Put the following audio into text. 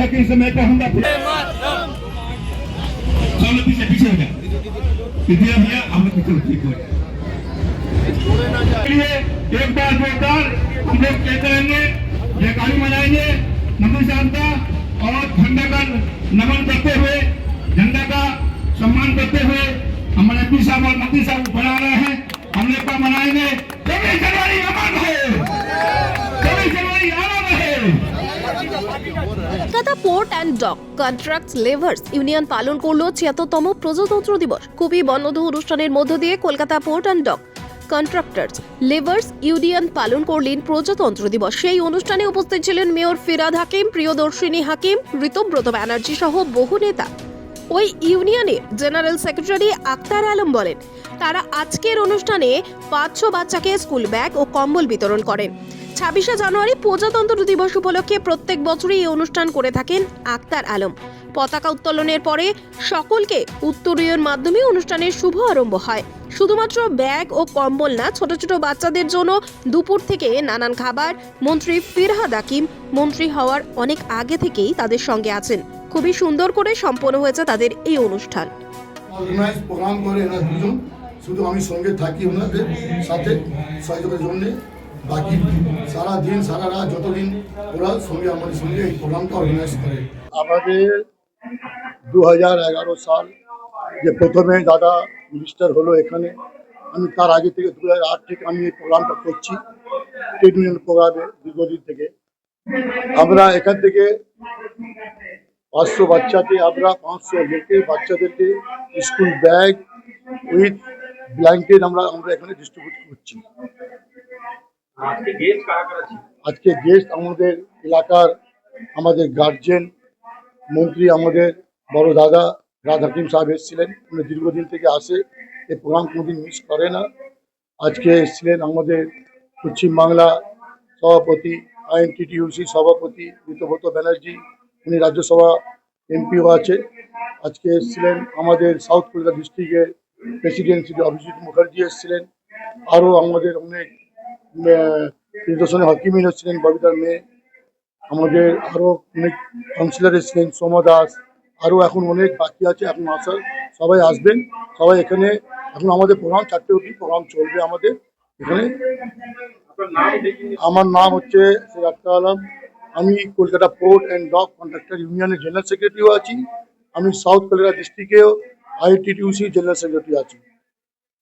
लेकिन समय कहूँगा चलो पीछे पीछे हो भैया हम लोग चलो ठीक हो एक बार दो बार हम लोग तय करेंगे ये गाड़ी मनाएँगे नमन शांता और झंडा का नमन करते हुए झंडा का सम्मान करते हुए हमारे पी साहब और मंत्री साहब बना रहे हैं। हम लोग का मनाएँगे चौबीस जनवरी अमन हो! चौबीस जनवरी आना Kolkata port and dock contract labours union পালন করল ছিয়াত্তরতম প্রজাতন্ত্র দিবস। খুবই বর্ণধ অনুষ্ঠানের মধ্য দিয়ে Kolkata port and dock contractors labours union পালন করলেন প্রজাতন্ত্র দিবস। সেই অনুষ্ঠানে উপস্থিত ছিলেন মেয়র ফিরাদ হাকিম, প্রিয়দর্শিনী হাকিম, ঋতব্রত ব্যানার্জি সহ বহু নেতা। ওই ইউনিয়নের জেনারেল সেক্রেটারি আক্তার আলম বলেন, তারা আজকের অনুষ্ঠানে পাঁচশো বাচ্চাকে স্কুল ব্যাগ ও কম্বল বিতরণ করেন। ছাব্বিশে জানুয়ারি প্রজাতন্ত্র দিবস উপলক্ষে প্রত্যেক বছরই এই অনুষ্ঠান করে থাকেন আক্তার আলম। পতাকা উত্তোলনের পরে সকলকে উত্তরীয়ের মাধ্যমে অনুষ্ঠানের শুভ আরম্ভ হয়। শুধুমাত্র ব্যাগ ও কম্বল না, ছোট ছোট বাচ্চাদের জন্য দুপুর থেকে নানান খাবার, মন্ত্রী ফিরহাদ হাকিম, মন্ত্রী হওয়ার অনেক আগে থেকেই তাদের সঙ্গে আছেন। খুবই সুন্দর করে সম্পন্ন হয়েছে তাদের এই অনুষ্ঠান। শুধু আমি সঙ্গে থাকি ওনাদের সাথে, সহযোগের জন্য। বাকি সারা দিন সারা রাত যতদিন ওরা সঙ্গে আমাদের সঙ্গে এই প্রোগ্রামটা অর্গানাইজ করে। আমাদের দু হাজার এগারো সাল যে প্রথমে দাদা মিনিস্টার হলো এখানে, আমি তার আগে থেকে দু হাজার আট থেকে আমি এই প্রোগ্রামটা করছি ট্রেড ইউনিয়ন প্রোগ্রামে দীর্ঘদিন থেকে। আমরা এখান থেকে পাঁচশো বাচ্চাকে, আমরা পাঁচশো লোকে বাচ্চাদেরকে স্কুল ব্যাগ উইথ ব্ল্যাঙ্কেট আমরা আমরা এখানে ডিস্ট্রিবিউট করছি। আজকে গেস্ট আমাদের এলাকার আমাদের গার্জেন মন্ত্রী আমাদের বড় দাদা রাজ হাকিম সাহেব এসেছিলেন। উনি দীর্ঘদিন থেকে আসে এই প্রোগ্রাম কোনোদিন মিস করে না। আজকে এসেছিলেন আমাদের পশ্চিমবাংলা সভাপতি আইএনটিটিউসি সভাপতি ঋতব্রত ব্যানার্জি। উনি রাজ্যসভা এমপিও আছে আজকে এসেছিলেন আমাদের সাউথ কলকাতা ডিস্ট্রিক্টের প্রেসিডেন্ট শ্রী অভিজিৎ মুখার্জি এসেছিলেন। আরও আমাদের অনেক নিদর্শনে হকিমিন এসেছিলেন ববিতার মেয়ে আমাদের আরও অনেক কাউন্সিলর এসেছিলেন সোমা দাস। আরও এখন অনেক বাকি আছে, এখন আসার। সবাই আসবেন, সবাই এখানে। এখন আমাদের প্রোগ্রাম, চারটে অব্দি প্রোগ্রাম চলবে আমাদের এখানে। আমার নাম হচ্ছে আক্তার আলম। আমি Kolkata port and dock contractor ইউনিয়নের জেনারেল সেক্রেটারিও আছি। আমি সাউথ কলকাতা ডিস্ট্রিক্টেও আইটিটিউসি জেনারেল সেক্রেটারি আছি।